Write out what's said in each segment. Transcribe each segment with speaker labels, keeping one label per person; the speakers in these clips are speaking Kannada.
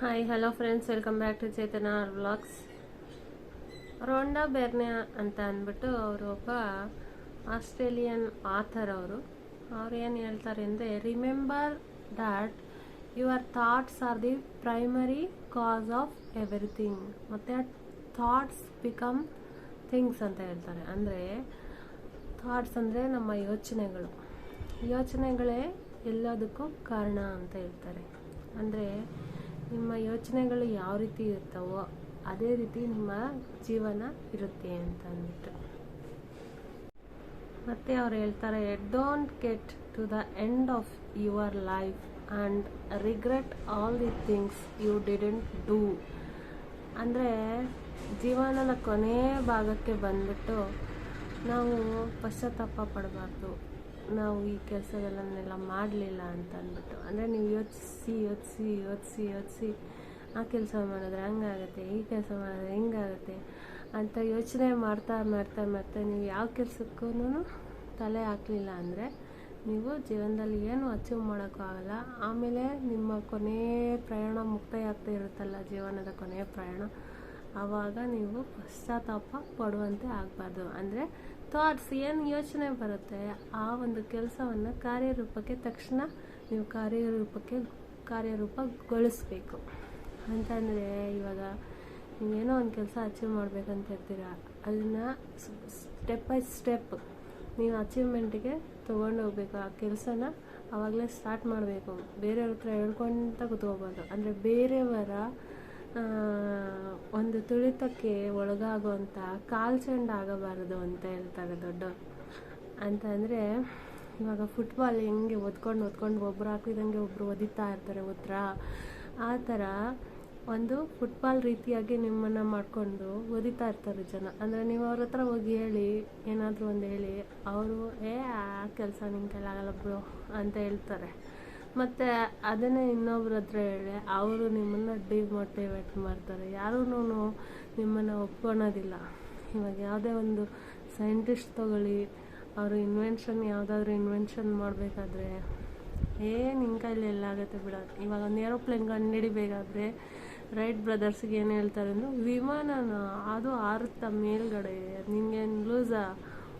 Speaker 1: Hi hello friends welcome back to Chetana vlogs Rhonda Byrne ಅಂತ ಅಂದ್ಬಿಟ್ಟು ಅವರು ಒಬ್ಬ ಆಸ್ಟ್ರೇಲಿಯನ್ ಆಥರ್ ಅವರು. ಅವ್ರು ಏನು ಹೇಳ್ತಾರೆ ಅಂದರೆ remember that your thoughts are the primary cause of everything ಮತ್ತು ಥಾಟ್ಸ್ ಬಿಕಮ್ ಥಿಂಗ್ಸ್ ಅಂತ ಹೇಳ್ತಾರೆ. ಅಂದರೆ ಥಾಟ್ಸ್ ಅಂದರೆ ನಮ್ಮ ಯೋಚನೆಗಳು. ಯೋಚನೆಗಳೇ ಎಲ್ಲದಕ್ಕೂ ಕಾರಣ ಅಂತ ಹೇಳ್ತಾರೆ. ಅಂದರೆ ನಿಮ್ಮ ಯೋಚನೆಗಳು ಯಾವ ರೀತಿ ಇರ್ತಾವೋ ಅದೇ ರೀತಿ ನಿಮ್ಮ ಜೀವನ ಇರುತ್ತೆ ಅಂತ ಅಂದ್ಬಿಟ್ಟು. ಮತ್ತೆ ಅವ್ರು ಹೇಳ್ತಾರೆ don't get to the end of your life and regret all the things you didn't do ಅಂದರೆ ಜೀವನದ ಕೊನೆಯ ಭಾಗಕ್ಕೆ ಬಂದ್ಬಿಟ್ಟು ನಾವು ಪಶ್ಚಾತ್ತಾಪ ಪಡಬಾರ್ದು. ನಾವು ಈ ಕೆಲಸಗಳನ್ನೆಲ್ಲ ಮಾಡಲಿಲ್ಲ ಅಂತ ಅಂದ್ಬಿಟ್ಟು. ಅಂದರೆ ನೀವು ಯೋಚಿಸಿ ಯೋಚಿಸಿ ಯೋಚಿಸಿ ಯೋಚಿಸಿ, ಆ ಕೆಲಸ ಮಾಡಿದ್ರೆ ಹಂಗಾಗುತ್ತೆ, ಈ ಕೆಲಸ ಮಾಡಿದ್ರೆ ಹಿಂಗಾಗುತ್ತೆ ಅಂತ ಯೋಚನೆ ಮಾಡ್ತಾ ಮಾಡ್ತಾ ಮಾಡ್ತಾ ನೀವು ಯಾವ ಕೆಲಸಕ್ಕೂ ತಲೆ ಹಾಕಲಿಲ್ಲ ಅಂದರೆ ನೀವು ಜೀವನದಲ್ಲಿ ಏನು ಅಚೀವ್ ಮಾಡೋಕ್ಕಾಗಲ್ಲ ಆಮೇಲೆ ನಿಮ್ಮ ಕೊನೆಯ ಪ್ರಯಾಣ ಮುಕ್ತಾಯ ಆಗ್ತಾ ಇರುತ್ತಲ್ಲ, ಜೀವನದ ಕೊನೆಯ ಪ್ರಯಾಣ, ಆವಾಗ ನೀವು ಪಶ್ಚಾತ್ತಾಪ ಪಡುವಂತೆ ಆಗಬಾರ್ದು. ಅಂದರೆ ಥಾಟ್ಸ್ ಏನು ಯೋಚನೆ ಬರುತ್ತೆ, ಆ ಒಂದು ಕೆಲಸವನ್ನು ಕಾರ್ಯರೂಪಕ್ಕೆ ತಕ್ಷಣ ನೀವು ಕಾರ್ಯರೂಪಕ್ಕೆ, ಕಾರ್ಯರೂಪಗೊಳಿಸ್ಬೇಕು. ಅಂತಂದರೆ, ಇವಾಗ ನೀವೇನೋ ಒಂದು ಕೆಲಸ ಅಚೀವ್ ಮಾಡ್ಬೇಕಂತ ಇರ್ತೀರ ಅದನ್ನ ಸ್ಟೆಪ್ ಬೈ ಸ್ಟೆಪ್ ನೀವು ಅಚೀವ್ಮೆಂಟಿಗೆ ತೊಗೊಂಡು ಹೋಗ್ಬೇಕು. ಆ ಕೆಲಸನ ಆವಾಗಲೇ ಸ್ಟಾರ್ಟ್ ಮಾಡಬೇಕು. ಬೇರೆಯವ್ರ ಹತ್ರ ಹೇಳ್ಕೊಂತ ಕೂತ್ಕೋಬಾರ್ದು ಅಂದರೆ ಬೇರೆಯವರ ಒಂದು ತುಳಿತಕ್ಕೆ ಒಳಗಾಗುವಂಥ ಚೆಂಡ್ ಆಗಬಾರದು ಅಂತ ಹೇಳ್ತಾರೆ ದೊಡ್ಡವರು. ಅಂತ ಅಂದರೆ, ಇವಾಗ ಫುಟ್ಬಾಲ್ ಹೆಂಗೆ ಒದ್ಕೊಂಡು ಒದ್ಕೊಂಡು ಒಬ್ರು ಹಾಕಿದಂಗೆ ಒಬ್ಬರು ಒದಿತಾ ಇರ್ತಾರೆ ಉತ್ತರ ಆ ಥರ ಒಂದು ಫುಟ್ಬಾಲ್ ರೀತಿಯಾಗಿ ನಿಮ್ಮನ್ನು ಮಾಡಿಕೊಂಡು ಓದಿತಾ ಇರ್ತಾರೆ ಜನ. ಅಂದರೆ ನೀವು ಅವ್ರ ಹತ್ರ ಹೋಗಿ ಹೇಳಿ, ಏನಾದರೂ ಒಂದು ಹೇಳಿ, ಅವರು, ಏ, ಆ ಕೆಲಸ ನಿಮ್ಮ ಕೈಲಾಗಲ್ಲ ಬ್ರೋ, ಅಂತ ಹೇಳ್ತಾರೆ. ಮತ್ತು ಅದನ್ನೇ ಇನ್ನೊಬ್ರ ಹತ್ರ ಹೇಳಿ, ಅವರು ನಿಮ್ಮನ್ನು ಡಿಮೋಟಿವೇಟ್ ಮಾಡ್ತಾರೆ. ಯಾರೂ ನಿಮ್ಮನ್ನು ಒಪ್ಕೊಳೋದಿಲ್ಲ. ಇವಾಗ ಯಾವುದೇ ಒಂದು ಸೈಂಟಿಸ್ಟ್ ತಗೊಳ್ಳಿ, ಅವರು ಇನ್ವೆನ್ಷನ್ ಯಾವುದಾದ್ರೂ ಇನ್ವೆನ್ಷನ್ ಮಾಡಬೇಕಾದ್ರೆ ಏ ನಿಮ್ಮ ಕೈಲಿ ಎಲ್ಲ ಆಗುತ್ತೆ ಬಿಡ. ಇವಾಗ ಒಂದು ಏರೋಪ್ಲೇನ್ ಕಂಡುಹಿಡಿಬೇಕಾದ್ರೆ ರೈಟ್ ಬ್ರದರ್ಸ್ಗೆ ಏನು ಹೇಳ್ತಾರೆ ಅಂದರೆ, ವಿಮಾನನ ಅದು ಆರುತ್ತಾ ಮೇಲ್ಗಡೆ ನಿನ್ಗೇನು ಲೂಸಾ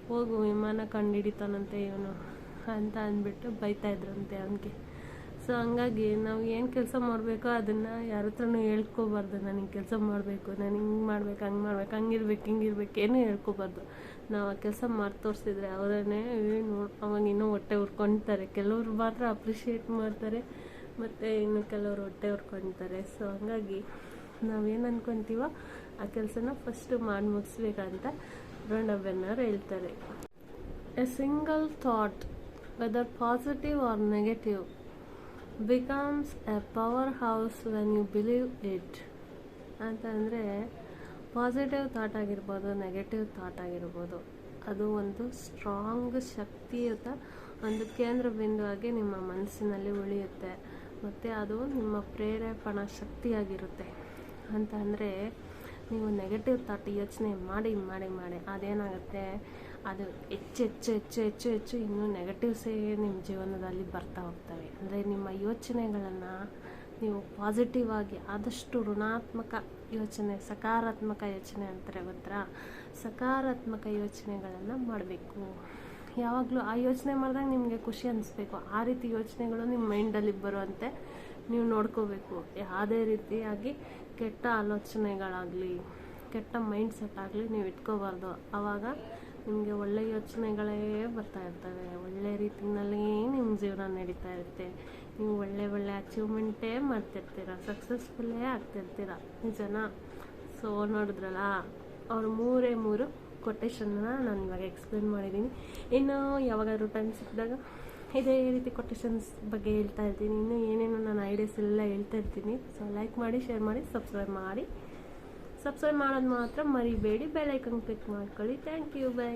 Speaker 1: ಹೋಗು, ವಿಮಾನ ಕಂಡು ಹಿಡಿತಾನಂತೆ ಇವನು ಅಂತ ಅಂದ್ಬಿಟ್ಟು ಬೈತಾ ಇದ್ರಂತೆ ಅವನಿಗೆ. ಸೊ ಹಂಗಾಗಿ ನಾವು ಏನು ಕೆಲಸ ಮಾಡಬೇಕೋ ಅದನ್ನು ಯಾರ ಹತ್ರನೂ ಹೇಳ್ಕೋಬಾರ್ದು. ನಾನು ಹಿಂಗೆ ಕೆಲಸ ಮಾಡಬೇಕು, ನಾನು ಹಿಂಗೆ ಮಾಡ್ಬೇಕು, ಹಂಗೆ ಮಾಡ್ಬೇಕು, ಹಂಗಿರ್ಬೇಕು, ಹಿಂಗಿರ್ಬೇಕು ಏನೂ ಹೇಳ್ಕೋಬಾರ್ದು. ನಾವು ಆ ಕೆಲಸ ಮಾಡಿ ತೋರಿಸಿದ್ರೆ ಅವರನ್ನೇ ಏನು ಅವಾಗ ಇನ್ನೂ ಹೊಟ್ಟೆ ಉರ್ಕೊಳ್ತಾರೆ ಕೆಲವರು ಮಾತ್ರ ಅಪ್ರಿಷಿಯೇಟ್ ಮಾಡ್ತಾರೆ, ಮತ್ತು ಇನ್ನು ಕೆಲವರು ಹೊಟ್ಟೆ ಹುಡ್ಕೊತಾರೆ ಸೊ ಹಂಗಾಗಿ ನಾವೇನು ಅಂದ್ಕೊತೀವೋ ಆ ಕೆಲಸನ ಫಸ್ಟು ಮಾಡಿ ಮುಗಿಸ್ಬೇಕಂತ ರೋಣಬೆನ್ನವ್ರು ಹೇಳ್ತಾರೆ. A single thought whether positive or negative becomes a power house when you believe it ಅಂತಂದರೆ ಪಾಸಿಟಿವ್ ಥಾಟ್ ಆಗಿರ್ಬೋದು ನೆಗೆಟಿವ್ ಥಾಟ್ ಆಗಿರ್ಬೋದು, ಅದು ಒಂದು ಸ್ಟ್ರಾಂಗ್ ಶಕ್ತಿಯುತ ಒಂದು ಕೇಂದ್ರ ಬಿಂದುವಾಗಿ ನಿಮ್ಮ ಮನಸ್ಸಿನಲ್ಲಿ ಉಳಿಯುತ್ತೆ. ಮತ್ತು ಅದು ನಿಮ್ಮ ಪ್ರೇರೇಪಣಾ ಶಕ್ತಿಯಾಗಿರುತ್ತೆ. ಅಂತ ಅಂದರೆ ನೀವು ನೆಗೆಟಿವ್ ಥಾಟ್ ಯೋಚನೆ ಮಾಡಿ ಮಾಡಿ ಮಾಡಿ, ಅದೇನಾಗುತ್ತೆ? ಅದು ಹೆಚ್ಚು ಹೆಚ್ಚು ಹೆಚ್ಚು ಹೆಚ್ಚು ಹೆಚ್ಚು ಇನ್ನೂ ನೆಗೆಟಿವ್ಸೇ ನಿಮ್ಮ ಜೀವನದಲ್ಲಿ ಬರ್ತಾ ಹೋಗ್ತವೆ. ಅಂದರೆ ನಿಮ್ಮ ಯೋಚನೆಗಳನ್ನು ನೀವು ಪಾಸಿಟಿವ್ ಆಗಿ ಆದಷ್ಟು ಋಣಾತ್ಮಕ ಯೋಚನೆ, ಸಕಾರಾತ್ಮಕ ಯೋಚನೆ ಅಂತಾರೆ ಗೊತ್ತಾ? ಸಕಾರಾತ್ಮಕ ಯೋಚನೆಗಳನ್ನು ಮಾಡಬೇಕು. ಯಾವಾಗಲೂ ಆ ಯೋಚನೆ ಮಾಡಿದಾಗ ನಿಮಗೆ ಖುಷಿ ಅನಿಸ್ಬೇಕು. ಆ ರೀತಿ ಯೋಚನೆಗಳು ನಿಮ್ಮ ಮೈಂಡಲ್ಲಿ ಬರುವಂತೆ ನೀವು ನೋಡ್ಕೋಬೇಕು. ಯಾವುದೇ ರೀತಿಯಾಗಿ ಕೆಟ್ಟ ಆಲೋಚನೆಗಳಾಗಲಿ, ಕೆಟ್ಟ ಮೈಂಡ್ ಸೆಟ್ ಆಗಲಿ ನೀವು ಇಟ್ಕೋಬಾರ್ದು. ಆವಾಗ ನಿಮಗೆ ಒಳ್ಳೆ ಯೋಚನೆಗಳೇ ಬರ್ತಾ ಇರ್ತವೆ. ಒಳ್ಳೆ ರೀತಿಯಲ್ಲಿ ನಿಮ್ಮ ಜೀವನ ನಡೀತಾ ಇರುತ್ತೆ. ನೀವು ಒಳ್ಳೆ ಒಳ್ಳೆ ಅಚೀವ್ಮೆಂಟೇ ಮಾಡ್ತಿರ್ತೀರ. ಸಕ್ಸಸ್ಫುಲ್ಲೇ ಆಗ್ತಿರ್ತೀರ. ಜನ ಸೊ ನೋಡಿದ್ರಲ್ಲ, ಅವ್ರು ಮೂರೇ ಮೂರು ಕೊಟೇಶನ್ನ ನಾನು ಇವಾಗ ಎಕ್ಸ್ಪ್ಲೇನ್ ಮಾಡಿದ್ದೀನಿ ಇನ್ನು ಯಾವಾಗಾದ್ರೂ ಟೈಮ್ ಸಿಕ್ಕಿದಾಗ ಇದೇ ರೀತಿ ಕೊಟೇಶನ್ಸ್ ಬಗ್ಗೆ ಹೇಳ್ತಾ ಇರ್ತೀನಿ. ಇನ್ನೂ ಏನೇನೋ ನಾನು ಐಡಿಯಾಸ್ ಎಲ್ಲ ಹೇಳ್ತಾ ಇರ್ತೀನಿ. ಸೊ ಲೈಕ್ ಮಾಡಿ ಶೇರ್ ಮಾಡಿ ಸಬ್ಸ್ಕ್ರೈಬ್ ಮಾಡಿ. ಸಬ್ಸ್ಕ್ರೈಬ್ ಮಾಡೋದು ಮಾತ್ರ ಮರಿಬೇಡಿ ಬೆಲ್ ಐಕನ್ ಕ್ಲಿಕ್ ಮಾಡ್ಕೊಳ್ಳಿ. Thank you bye